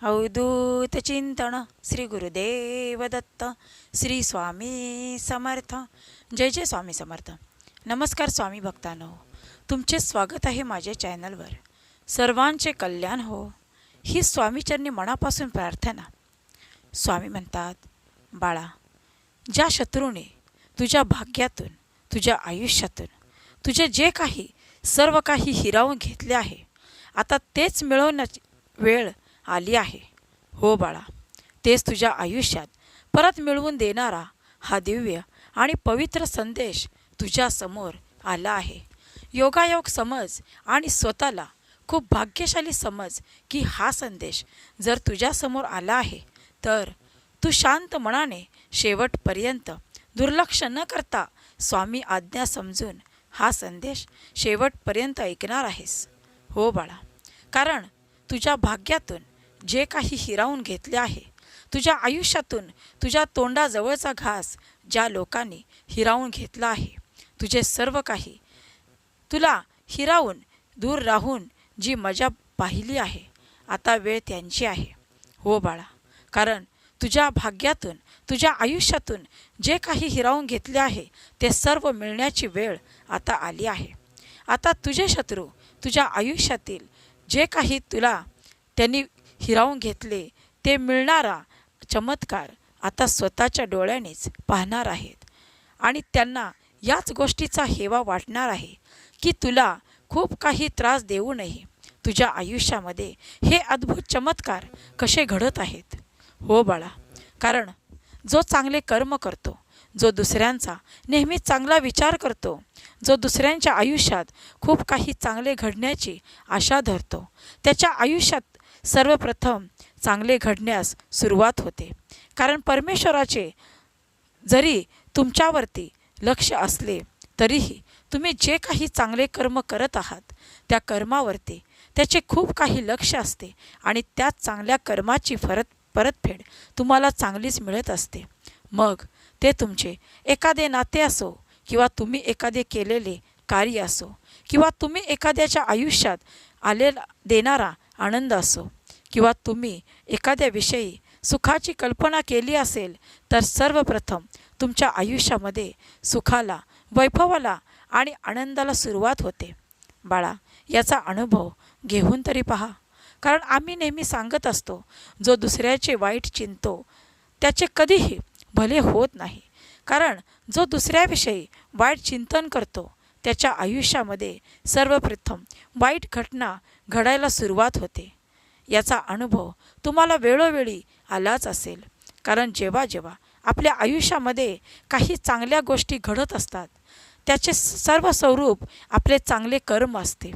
अवधूत चिंतन श्री गुरुदेव दत्त श्री स्वामी समर्थ जय जय स्वामी समर्थ नमस्कार स्वामी भक्तांनो तुमचे स्वागत आहे माझ्या चॅनलवर सर्वांचे कल्याण हो ही स्वामीचरणी मनापासून प्रार्थना स्वामी म्हणतात बाळा ज्या शत्रूने तुझ्या भाग्यातून तुझ्या आयुष्यातून तुझे जे काही सर्व काही हिरावून घेतले आहे आता तेच मिळवण्याची वेळ आली आहे. हो बाळा तेच तुझ्या आयुष्यात परत मिळवून देणारा हा दिव्य आणि पवित्र संदेश तुझ्यासमोर आला आहे. योगायोग समज आणि स्वतःला खूप भाग्यशाली समज की हा संदेश जर तुझ्यासमोर आला आहे तर तू शांत मनाने शेवटपर्यंत दुर्लक्ष न करता स्वामी आज्ञा समजून हा संदेश शेवटपर्यंत ऐकणार आहेस. हो बाळा कारण तुझ्या भाग्यातून जे काही हिरावून घेतले आहे. तुझ्या आयुष्यातून तुझ्या तोंडाजवळचा घास ज्या लोकांनी हिरावून घेतला आहे. तुझे सर्व काही तुला हिरावून दूर राहून जी मजा पाहिली आहे. आता वेळ त्यांची आहे. हो बाळा कारण तुझ्या भाग्यातून तुझ्या आयुष्यातून जे काही हिरावून घेतले आहे ते सर्व मिळण्याची वेळ आता आली आहे. आता तुझे शत्रू तुझ्या आयुष्यातील जे काही तुला त्यांनी हिरावून घेतले. ते मिळणारा चमत्कार आता स्वतःच्या डोळ्यानेच पाहणार आहेत. आणि त्यांना याच गोष्टीचा हेवा वाटणार आहे की तुला खूप काही त्रास देऊ नये. तुझ्या आयुष्यामध्ये हे अद्भुत चमत्कार कसे घडत आहेत? हो बाळा कारण जो चांगले कर्म करतो जो दुसऱ्यांचा नेहमी चांगला विचार करतो जो दुसऱ्यांच्या आयुष्यात खूप काही चांगले घडण्याची आशा धरतो त्याच्या आयुष्यात सर्वप्रथम चांगले घडण्यास सुरुवात होते. कारण परमेश्वराचे जरी तुमच्यावरती लक्ष असले तरीही तुम्ही जे काही चांगले कर्म करत आहात त्या कर्मावरती त्याचे खूप काही लक्ष असते आणि त्या चांगल्या कर्माची परत परतफेड तुम्हाला चांगलीच मिळत असते. मग ते तुमचे एखादे नाते असो किंवा तुम्ही एखादे केलेले कार्य असो किंवा तुम्ही एखाद्याच्या आयुष्यात आलेला देणारा आनंद असो किंवा तुम्ही एखाद्याविषयी सुखाची कल्पना केली असेल तर सर्वप्रथम तुमच्या आयुष्यामध्ये सुखाला वैभवाला आणि आनंदाला सुरुवात होते. बाळा याचा अनुभव घेऊन तरी पहा. कारण आम्ही नेहमी सांगत असतो जो दुसऱ्याचे वाईट चिंतो त्याचे कधीही भले होत नाही. कारण जो दुसऱ्याविषयी वाईट चिंतन करतो त्याच्या आयुष्यामध्ये सर्वप्रथम वाईट घटना घडायला सुरुवात होते. याचा अनुभव तुम्हाला वेळोवेळी आलाच असेल. कारण जेव्हा जेव्हा आपल्या आयुष्यामध्ये काही चांगल्या गोष्टी घडत असतात त्याचे सर्व स्वरूप आपले चांगले कर्म असते.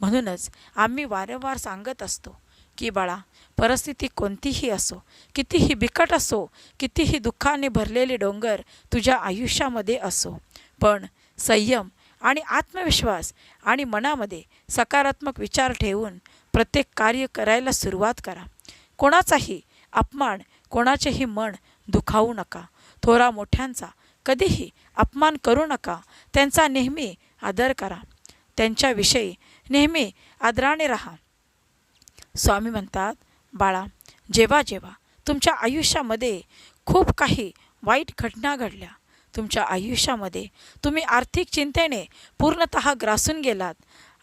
म्हणूनच आम्ही वारंवार सांगत असतो की बाळा परिस्थिती कोणतीही असो कितीही बिकट असो कितीही दुःखाने भरलेले डोंगर तुझ्या आयुष्यामध्ये असो. पण संयम आणि आत्मविश्वास आणि मनामध्ये सकारात्मक विचार ठेवून प्रत्येक कार्य करायला सुरुवात करा. कोणाचाही अपमान कोणाचेही मन दुखावू नका. थोरा मोठ्यांचा कधीही अपमान करू नका. त्यांचा नेहमी आदर करा. त्यांच्याविषयी नेहमी आदराने राहा. स्वामी म्हणतात बाळा जेव्हा जेव्हा तुमच्या आयुष्यामध्ये खूप काही वाईट घटना घडल्या तुमच्या आयुष्यामध्ये तुम्ही आर्थिक चिंतेने पूर्णत ग्रासून गेलात.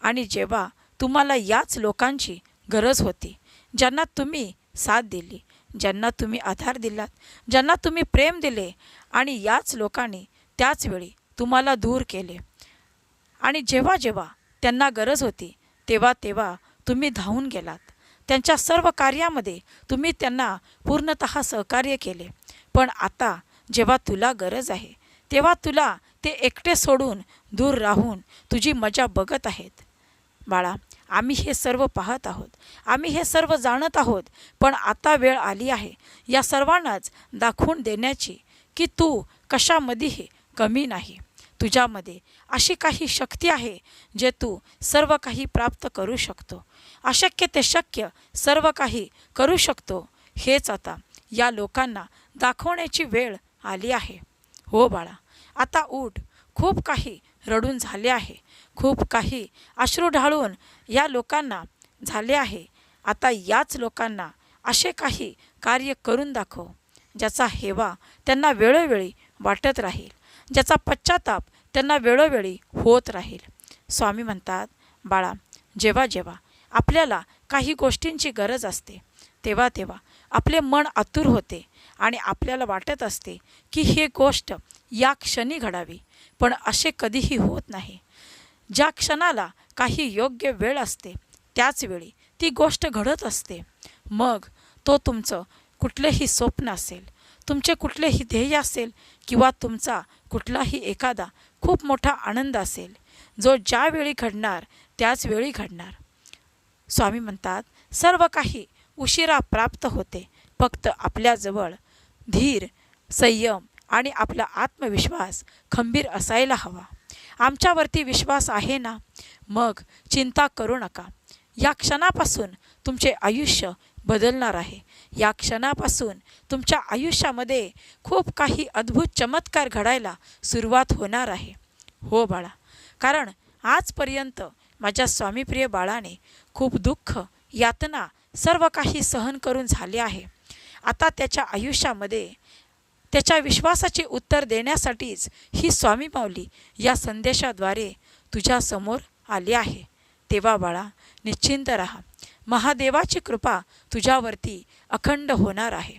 आणि जेव्हा तुम्हाला याच लोकांची गरज होती ज्यांना तुम्ही साथ दिली ज्यांना तुम्ही आधार दिलात ज्यांना तुम्ही प्रेम दिले आणि याच लोकांनी त्याचवेळी तुम्हाला दूर केले. आणि जेव्हा जेव्हा त्यांना गरज होती तेव्हा तेव्हा तुम्ही धावून गेलात. त्यांच्या सर्व कार्यामध्ये तुम्ही त्यांना पूर्णत सहकार्य केले. पण आता जेव्हा तुला गरज आहे तेव्हा तुला ते एकटे सोडून दूर राहून तुझी मजा बघत आहेत. बाळा आम्ही हे सर्व पाहत आहोत. आम्ही हे सर्व जाणत आहोत पण आता वेळ आली आहे. या सर्वांनाच दाखवून देण्याची की तू कशामध्येही कमी नाही. तुझ्यामध्ये अशी काही शक्ती आहे जे तू सर्व काही प्राप्त करू शकतो. अशक्य ते शक्य सर्व काही करू शकतो हेच आता या लोकांना दाखवण्याची वेळ आली आहे. हो बाळा आता उठ खूप काही रडून झाले आहे. खूप काही अश्रू ढाळून या लोकांना झाले आहे. आता याच लोकांना असे काही कार्य करून दाखव ज्याचा हेवा त्यांना वेळोवेळी वाटत राहील ज्याचा पश्चाताप त्यांना वेळोवेळी होत राहील. स्वामी म्हणतात बाळा जेव्हा जेव्हा आपल्याला काही गोष्टींची गरज असते तेव्हा तेव्हा आपले मन आतुर होते आणि आपल्याला वाटत असते की हे गोष्ट या क्षणी घडावी पण असे कधीही होत नाही. ज्या क्षणाला काही योग्य वेळ असते त्याच वेळी ती गोष्ट घडत असते. मग तो तुमचं कुठलेही स्वप्न असेल तुमचे कुठलेही ध्येय असेल किंवा तुमचा कुठलाही एखादा खूप मोठा आनंद असेल जो ज्यावेळी घडणार त्याचवेळी घडणार. स्वामी म्हणतात सर्व काही उशिरा प्राप्त होते. फक्त आपल्याजवळ धीर संयम आणि आपला आत्मविश्वास खंबीर असायला हवा. आमच्यावरती विश्वास आहे ना? मग चिंता करू नका. या क्षणापासून तुमचे आयुष्य बदलणार आहे. या क्षणापासून तुमच्या आयुष्यामध्ये खूप काही अद्भुत चमत्कार घडायला सुरुवात होणार आहे. हो बाळा. कारण आजपर्यंत माझ्या स्वामीप्रिय बाळाने खूप दुःख यातना सर्व काही सहन करून झाले आहे. आता त्याच्या आयुष्यामध्ये त्याच्या विश्वासाचे उत्तर देण्यासाठीच ही स्वामी माऊली या संदेशाद्वारे तुझ्यासमोर आली आहे. तेव्हा बाळा निश्चिंत राहा. महादेवाची कृपा तुझ्यावरती अखंड होणार आहे.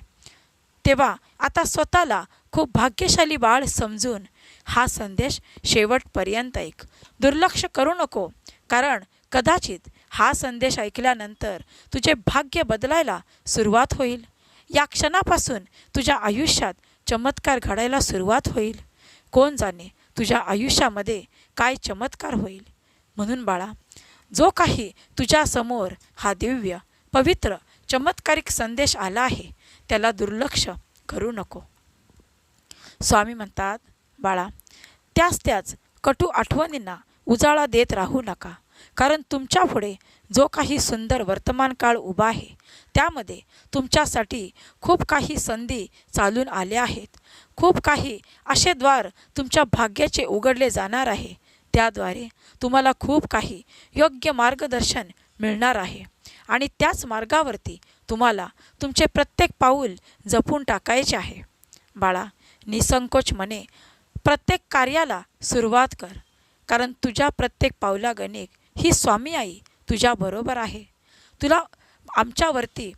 तेव्हा आता स्वतःला खूप भाग्यशाली बाळ समजून हा संदेश शेवटपर्यंत ऐक. दुर्लक्ष करू नको कारण कदाचित हा संदेश ऐकल्यानंतर तुझे भाग्य बदलायला सुरुवात होईल. या क्षणापासून तुझ्या आयुष्यात चमत्कार घडायला सुरुवात होईल. कोण जाणे तुझ्या आयुष्यामध्ये काय चमत्कार होईल? म्हणून बाळा जो काही तुझ्यासमोर हा दिव्य पवित्र चमत्कारिक संदेश आला आहे त्याला दुर्लक्ष करू नको. स्वामी म्हणतात बाळा त्याच त्याच कटू आठवणींना उजाळा देत राहू नका. कारण तुमच्यापुढे जो काही सुंदर वर्तमान काळ उभा आहे त्यामध्ये तुमच्यासाठी खूप काही संधी चालून आल्या आहेत. खूप काही असे द्वार तुमच्या भाग्याचे उघडले जाणार आहे. त्याद्वारे तुम्हाला खूप काही योग्य मार्गदर्शन मिळणार आहे. आणि त्याच मार्गावरती तुम्हाला तुमचे प्रत्येक पाऊल जपून टाकायचे आहे. बाळा निसंकोच मने प्रत्येक कार्याला सुरुवात कर. कारण तुझ्या प्रत्येक पावलागणिक ही स्वामी आई तुझ्याबरोबर आहे. तुला आमच्यावरती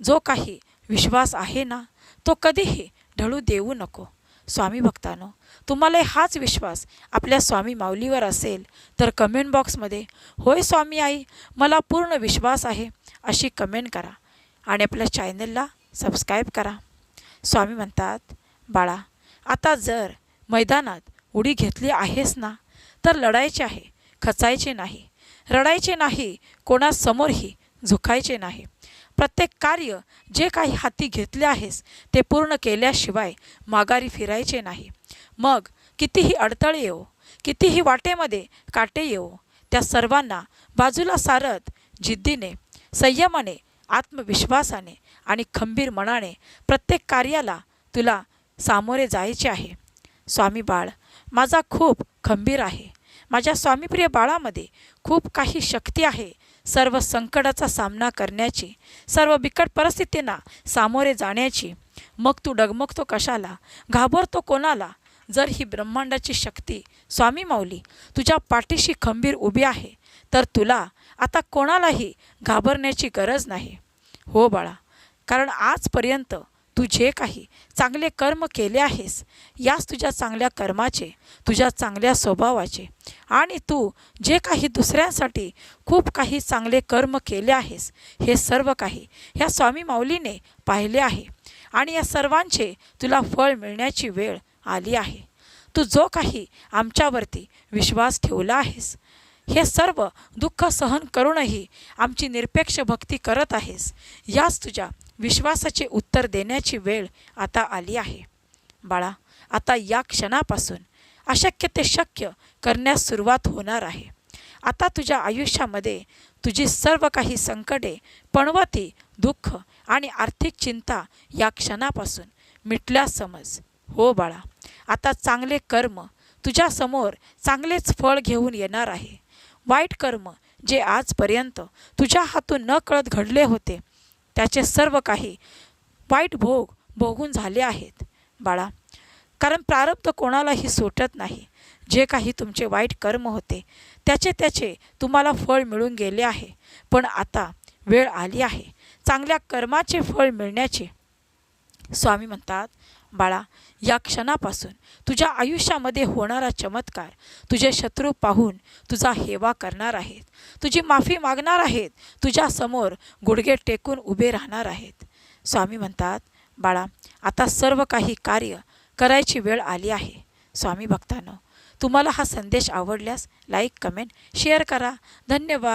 जो काही विश्वास आहे ना तो कधीही ढळू देऊ नको. स्वामी भक्तानो तुम्हाला हाच विश्वास आपल्या स्वामी माऊलीवर असेल तर कमेंट बॉक्समध्ये होय स्वामी आई मला पूर्ण विश्वास आहे अशी कमेंट करा आणि आपल्या चॅनलला सबस्क्राईब करा. स्वामी म्हणतात बाळा आता जर मैदानात उडी घेतली आहेस ना तर लढायची आहे खचायचे नाही. रडायचे नाही कोणासमोरही झुकायचे नाही. प्रत्येक कार्य जे काही हाती घेतले आहेस ते पूर्ण केल्याशिवाय माघारी फिरायचे नाही. मग कितीही अडथळे येऊ कितीही वाटेमध्ये काटे येऊ त्या सर्वांना बाजूला सारत जिद्दीने संयमाने आत्मविश्वासाने आणि खंबीर मनाने प्रत्येक कार्याला तुला सामोरे जायचे आहे. स्वामी बाळ माझा खूप खंबीर आहे. माझ्या स्वामीप्रिय बाळामध्ये खूप काही शक्ती आहे. सर्व संकटाचा सामना करण्याची सर्व बिकट परिस्थितींना सामोरे जाण्याची. मग तू डगमगतो कशाला? घाबरतो कोणाला? जर ही ब्रह्मांडाची शक्ती स्वामी माऊली तुझ्या पाठीशी खंबीर उभी आहे तर तुला आता कोणालाही घाबरण्याची गरज नाही. हो बाळा कारण आजपर्यंत तू जे काही चांगले कर्म केले आहेस याच तुझ्या चांगल्या कर्माचे तुझ्या चांगल्या स्वभावाचे. आणि तू जे काही दुसऱ्यांसाठी खूप काही चांगले कर्म केले आहेस हे सर्व काही ह्या स्वामी माऊलीने पाहिले आहे. आणि या सर्वांचे तुला फळ मिळण्याची वेळ आली आहे. तू जो काही आमच्यावरती विश्वास ठेवला आहेस हे सर्व दुःख सहन करूनही आमची निरपेक्ष भक्ती करत आहेस याच तुझ्या विश्वासाचे उत्तर देण्याची वेळ आता आली आहे. बाळा आता या क्षणापासून अशक्य ते शक्य करण्यास सुरुवात होणार आहे. आता तुझ्या आयुष्यामध्ये तुझी सर्व काही संकटे पणवती दुःख आणि आर्थिक चिंता या क्षणापासून मिटल्यास समज. हो बाळा आता चांगले कर्म तुझ्यासमोर चांगलेच फळ घेऊन येणार आहे. वाईट कर्म जे आजपर्यंत तुझ्या हातून न कळत घडले होते त्याचे सर्व काही वाईट भोग भोगून झाले आहेत. बाळा कारण प्रारब्ध कोणालाही सुटत नाही. जे काही तुमचे वाईट कर्म होते त्याचे त्याचे तुम्हाला फळ मिळून गेले आहे. पण आता वेळ आली आहे. चांगल्या कर्माचे फळ मिळण्याची. स्वामी म्हणतात बाळा या क्षणापासून तुझ्या आयुष्यामध्ये होणारा चमत्कार तुझे शत्रू पाहून तुझा हेवा करणार आहेत. तुझी माफी मागणार आहेत. तुझ्यासमोर गुडघे टेकून उभे राहणार आहेत. स्वामी म्हणतात बाळा आता सर्व काही कार्य करायची वेळ आली आहे. स्वामी भक्तांनो तुम्हाला हा संदेश आवडल्यास लाईक कमेंट शेअर करा. धन्यवाद.